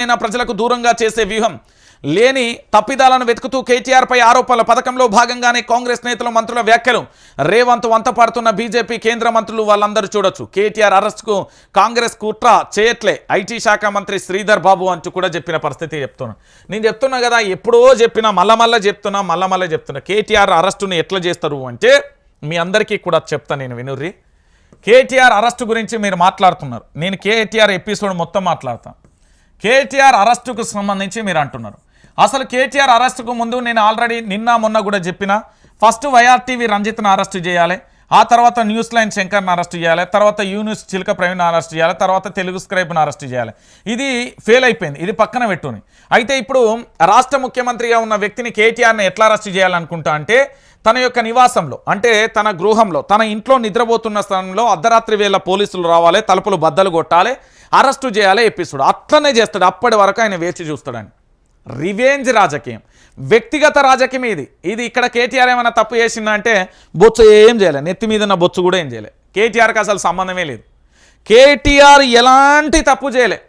అయినా ప్రజలకు దూరంగా చేసే వ్యూహం. లేని తప్పిదాలను వెతుకుతూ కేటీఆర్ పై ఆరోపణల పథకంలో భాగంగానే కాంగ్రెస్ నేతలు మంత్రుల వ్యాఖ్యలు. రేవంత్ వంతపడుతున్న బీజేపీ కేంద్ర మంత్రులు వాళ్ళందరూ చూడొచ్చు. కేటీఆర్ అరెస్ట్కు కాంగ్రెస్ కుట్ర చేయట్లే. ఐటీ శాఖ మంత్రి శ్రీధర్ బాబు అంటూ కూడా చెప్పిన పరిస్థితి చెప్తున్నా. నేను చెప్తున్నా కదా ఎప్పుడో చెప్పినా మళ్ళా మళ్ళా చెప్తున్నా మళ్ళా చెప్తున్నా. కేటీఆర్ అరెస్టుని ఎట్లా చేస్తారు అంటే మీ అందరికీ కూడా చెప్తా నేను వినుర్రి. కేటీఆర్ అరెస్టు గురించి మీరు మాట్లాడుతున్నారు. నేను కేటీఆర్ ఎపిసోడ్ మొత్తం మాట్లాడతాను కేటీఆర్ అరెస్టుకు సంబంధించి మీరు అంటున్నారు. అసలు కేటీఆర్ అరెస్టుకు ముందు నేను ఆల్రెడీ నిన్న మొన్న కూడా చెప్పిన ఫస్ట్ వైఆర్టీవీ రంజిత్ను అరెస్టు చేయాలి ఆ తర్వాత న్యూస్ లైన్ శంకర్ని అరెస్ట్ చేయాలి తర్వాత యూనిస్ చిలక ప్రవీణ్ అరెస్ట్ చేయాలి తర్వాత తెలుగు స్క్రైబ్ను అరెస్ట్ చేయాలి. ఇది ఫెయిల్ అయిపోయింది ఇది పక్కన పెట్టుని. అయితే ఇప్పుడు రాష్ట్ర ముఖ్యమంత్రిగా ఉన్న వ్యక్తిని కేటీఆర్ని ఎట్లా అరెస్ట్ చేయాలనుకుంటా అంటే తన యొక్క నివాసంలో అంటే తన గృహంలో తన ఇంట్లో నిద్రపోతున్న స్థలంలో అర్ధరాత్రి వేళ పోలీసులు రావాలి తలుపులు బద్దలు కొట్టాలి అరెస్టు చేయాలి ఎప్పిస్తాడు అట్లనే చేస్తాడు అప్పటి వరకు ఆయన వేచి చూస్తాడని రివెంజ్ రాజకీయం. వ్యక్తిగత రాజకీయం ఇది. ఇది ఇక్కడ కేటీఆర్ ఏమైనా తప్పు చేసిందంటే బొచ్చు ఏం చేయలే. నెత్తి మీద ఉన్న బొచ్చు కూడా ఏం చేయలే. కేటీఆర్కి అసలు సంబంధమే లేదు. కేటీఆర్ ఎలాంటి తప్పు చేయలే.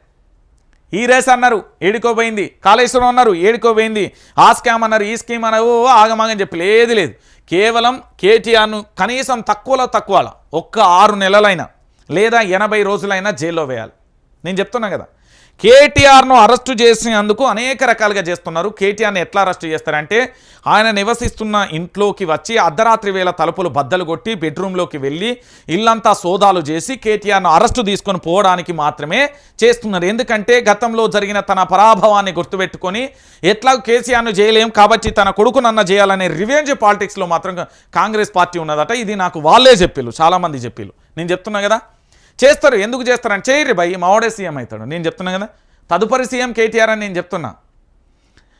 ఈ రేస్ అన్నారు ఏడుకోపోయింది కాళేశ్వరం అన్నారు ఏడుకోపోయింది ఆ స్కామ్ అన్నారు ఈ స్కీమ్ అన్నారు ఓ ఆగమాగని చెప్పి లేదు లేదు. కేవలం కేటీఆర్ను కనీసం తక్కువలో తక్కువలో. ఒక్క ఆరు నెలలైనా లేదా ఎనభై రోజులైనా జైల్లో వేయాలి. నేను చెప్తున్నా కదా. కేటీఆర్ను అరెస్టు చేసినందుకు అనేక రకాలుగా చేస్తున్నారు. కేటీఆర్ని ఎట్లా అరెస్టు చేస్తారంటే ఆయన నివసిస్తున్న ఇంట్లోకి వచ్చి అర్ధరాత్రి వేళ తలుపులు బద్దలు కొట్టి బెడ్రూమ్లోకి వెళ్ళి ఇల్లంతా సోదాలు చేసి కేటీఆర్ను అరెస్టు తీసుకొని పోవడానికి మాత్రమే చేస్తున్నారు. ఎందుకంటే గతంలో జరిగిన తన పరాభవాన్ని గుర్తుపెట్టుకొని ఎట్లా కేసీఆర్ను చేయలేం కాబట్టి తన కొడుకునన్న చేయాలనే రివెంజ్ పాలిటిక్స్లో మాత్రం కాంగ్రెస్ పార్టీ ఉన్నదట. ఇది నాకు వాళ్ళే చెప్పిళ్ళు చాలామంది చెప్పిళ్ళు నేను చెప్తున్నా కదా. చేస్తారు ఎందుకు చేస్తారని చేయరు భయ్ మావాడే సీఎం అవుతాడు. నేను చెప్తున్నా కదా తదుపరి సీఎం కేటీఆర్ అని నేను చెప్తున్నా.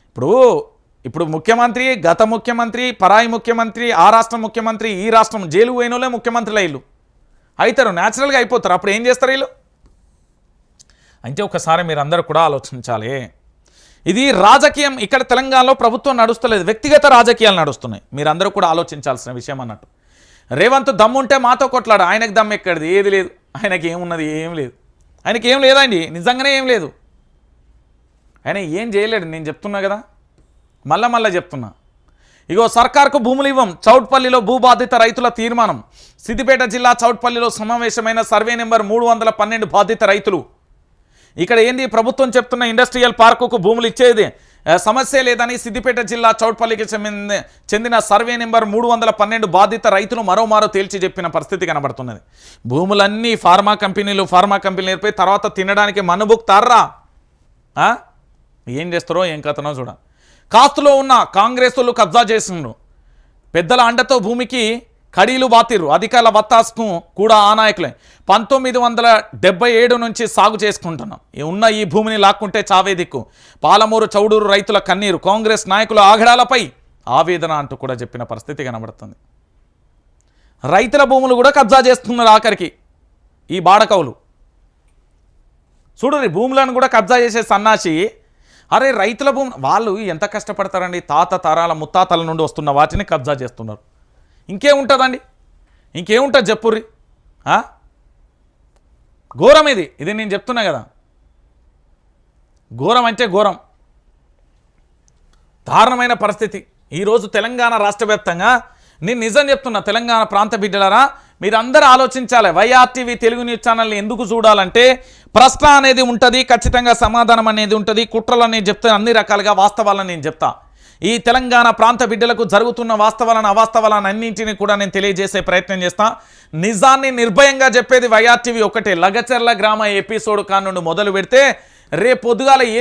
ఇప్పుడు ఇప్పుడు ముఖ్యమంత్రి గత ముఖ్యమంత్రి పరాయి ముఖ్యమంత్రి ఆ రాష్ట్రం ముఖ్యమంత్రి ఈ రాష్ట్రం జైలు పోయినోలే ముఖ్యమంత్రులు వీళ్ళు. అవుతారు న్యాచురల్గా అయిపోతారు. అప్పుడు ఏం చేస్తారు వీళ్ళు? అంటే ఒకసారి మీరు అందరూ కూడా ఆలోచించాలి. ఇది రాజకీయం ఇక్కడ తెలంగాణలో ప్రభుత్వం నడుస్తలేదు. వ్యక్తిగత రాజకీయాలు నడుస్తున్నాయి. మీరందరూ కూడా ఆలోచించాల్సిన విషయం అన్నట్టు. రేవంత్ దమ్ముంటే మాతో కొట్లాడు. ఆయనకు దమ్ ఎక్కడిది? ఏది లేదు. ఆయనకి ఏమున్నది ఏం లేదు. ఆయనకి ఏం లేదండి నిజంగానే ఏం లేదు. ఆయన ఏం చేయలేడు నేను చెప్తున్నా కదా. మళ్ళా మళ్ళా చెప్తున్నా. ఇగో సర్కార్కు భూములు ఇవ్వం చౌట్పల్లిలో భూబాధిత రైతుల తీర్మానం. సిద్దిపేట జిల్లా చౌట్పల్లిలో సమావేశమైన సర్వే నెంబర్ మూడు వందల పన్నెండు బాధిత రైతులు. ఇక్కడ ఏంది ప్రభుత్వం చెప్తున్న ఇండస్ట్రియల్ పార్కుకు భూములు ఇచ్చేది? సమస్య లేదని సిద్దిపేట జిల్లా చౌట్పల్లికి చెందిన చెందిన సర్వే నెంబర్ మూడు వందల పన్నెండు బాధిత రైతులు మరోమారో తేల్చి చెప్పిన పరిస్థితి కనబడుతున్నది. భూములన్నీ ఫార్మా కంపెనీలు ఫార్మా కంపెనీలు నేర్పి తర్వాత తినడానికి మనుబుక్తారా? తర్రా ఏం చేస్తారో ఏం కథనో చూడ కాస్తులో ఉన్న కాంగ్రెస్ వాళ్ళు కబ్జా చేసిండ్రు. పెద్దల అండతో భూమికి కడీలు బాతిర్రు అధికారుల వత్తాస్కు కూడా ఆ నాయకులే. పంతొమ్మిది వందల డెబ్బై ఏడు నుంచి సాగు చేసుకుంటున్నాం. ఉన్న ఈ భూమిని లాక్కుంటే చావే దిక్కు. పాలమూరు చౌడూరు రైతుల కన్నీరు కాంగ్రెస్ నాయకుల ఆగడాలపై ఆవేదన అంటూ కూడా చెప్పిన పరిస్థితి కనబడుతుంది. రైతుల భూములు కూడా కబ్జా చేస్తున్నారు ఆఖరికి ఈ బాడకవులు. చూడరి భూములను కూడా కబ్జా చేసే సన్నాసి అరే రైతుల భూమి వాళ్ళు ఎంత కష్టపడతారండి తాత తరాల ముత్తాతల నుండి వస్తున్న వాటిని కబ్జా చేస్తున్నారు. ఇంకేముంటుందండి? ఇంకేముంటుంది చెప్పుర్రి ఘోరం ఇది. ఇది నేను చెప్తున్నా కదా. ఘోరం అంటే ఘోరం. దారుణమైన పరిస్థితి. ఈరోజు తెలంగాణ రాష్ట్ర వ్యాప్తంగా నేను నిజం చెప్తున్నా తెలంగాణ ప్రాంత బిడ్డలరా మీరందరూ ఆలోచించాలి. వైఆర్టీవీ తెలుగు న్యూస్ ఛానల్ని ఎందుకు చూడాలంటే ప్రశ్న అనేది ఉంటుంది ఖచ్చితంగా సమాధానం అనేది ఉంటుంది కుట్రలు అనేది చెప్తే అన్ని రకాలుగా వాస్తవాలను నేను చెప్తా. ఈ తెలంగాణ ప్రాంత బిడ్డలకు జరుగుతున్న వాస్తవాలను అవాస్తవాలను అన్నింటినీ కూడా నేను తెలియజేసే ప్రయత్నం చేస్తా. నిజాన్ని నిర్భయంగా చెప్పేది వైఆర్టీవీ ఒకటే. లగచర్ల గ్రామ ఎపిసోడ్ కానుండి మొదలు పెడితే రేపు పొద్దుగాల ఏం